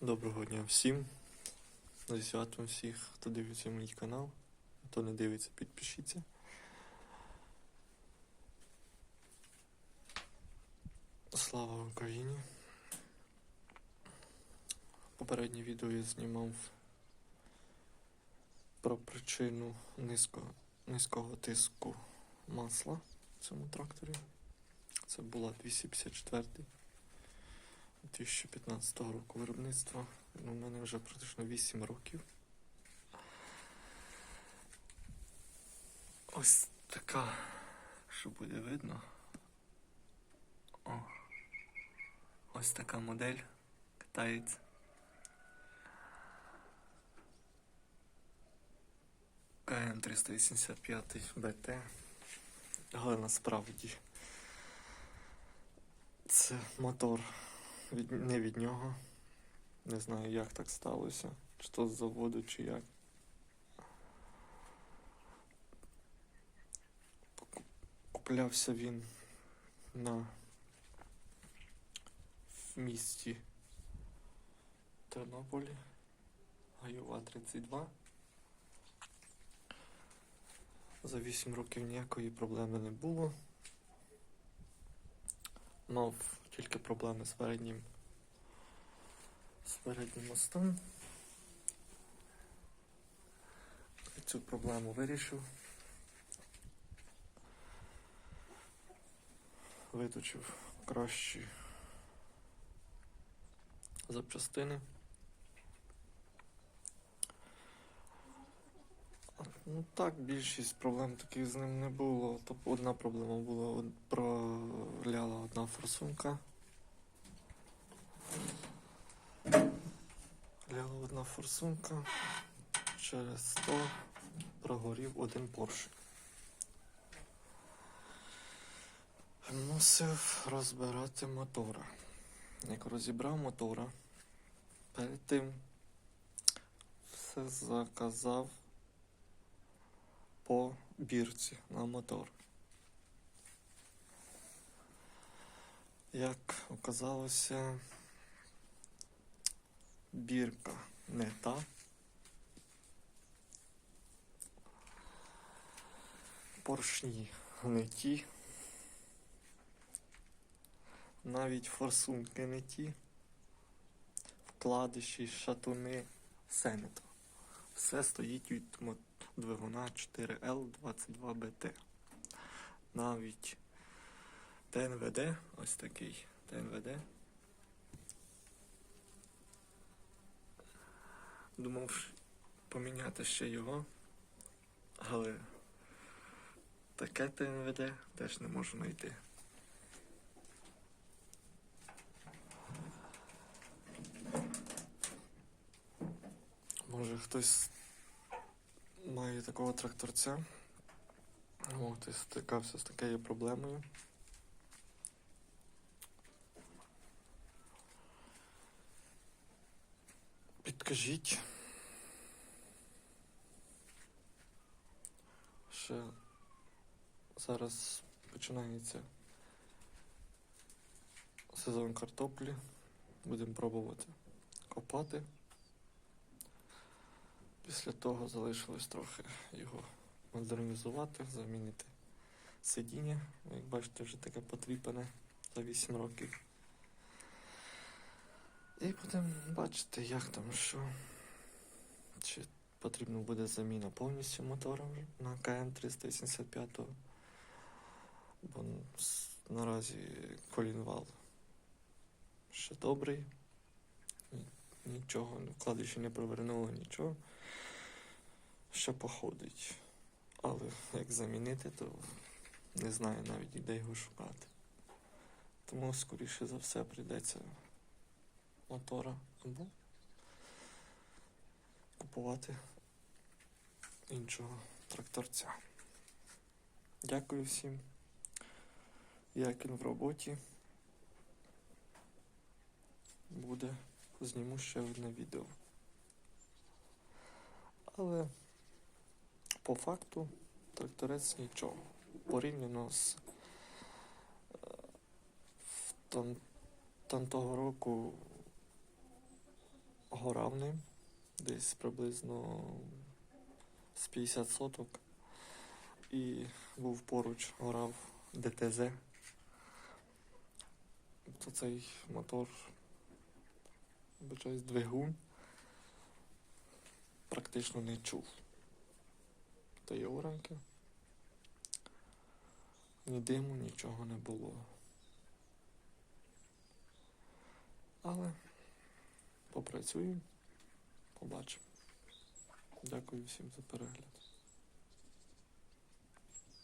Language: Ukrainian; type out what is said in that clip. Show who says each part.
Speaker 1: Доброго дня всім. Зі святом всіх, хто дивиться мій канал. Хто не дивиться, підпишіться. Слава Україні. Попереднє відео я знімав про причину низького, низького тиску масла в цьому тракторі. Це була 254 2015 року виробництва. Ну, у мене вже практично 8 років. Ось така, що буде видно. О, ось така модель китаєць. КМ 385 БТ. Але насправді це мотор від, не від нього. Не знаю, як так сталося. Чи то з заводу, чи як. Куплявся він на в місті Тернополі. Гайова 32. За 8 років ніякої проблеми не було. Мав тільки проблеми з переднім з переднім мостом. Цю проблему вирішив. Виточив кращі запчастини. Ну так, більшість проблем таких з ним не було. Тобто одна проблема була, од- проляла одна форсунка. Ляла одна форсунка. Через то прогорів один поршень. Мусив розбирати мотора. Як розібрав мотора, перед тим все заказав по бірці на мотор. Як оказалося, бірка не та. Поршні не ті. Навіть форсунки не ті. Вкладиші, шатуни, все не то. Все стоїть від двигуна 4L22BT. Навіть ТНВД, ось такий ТНВД. Думав поміняти ще його, але таке ТНВД теж не можу знайти. Може хтось має такого тракторця. О, хтось стикався з такою проблемою. Підкажіть. Ще зараз починається сезон картоплі. Будемо пробувати копати. Після того залишилось трохи його модернізувати, замінити сидіння. Як бачите, вже таке потріпане за 8 років. І будемо бачити, як там що. Чи потрібна буде заміна повністю мотора на КМ 385. Бо наразі колінвал ще добрий. Ні- Нічого, вкладиші не провернуло, нічого. Ще походить. Але як замінити, то не знаю навіть де його шукати. Тому, скоріше за все, прийдеться мотора або купувати іншого тракторця. Дякую всім. Як він в роботі. Буде, зніму ще одне відео. Але по факту тракторець нічого. Порівняно з е, там, там того року горав ним десь приблизно з 50 соток. І був поруч горав ДТЗ. То цей мотор, вибачаюсь, двигун практично не чув. Тої оранки. Ні диму, нічого не було. Але попрацюємо, побачимо. Дякую всім за перегляд.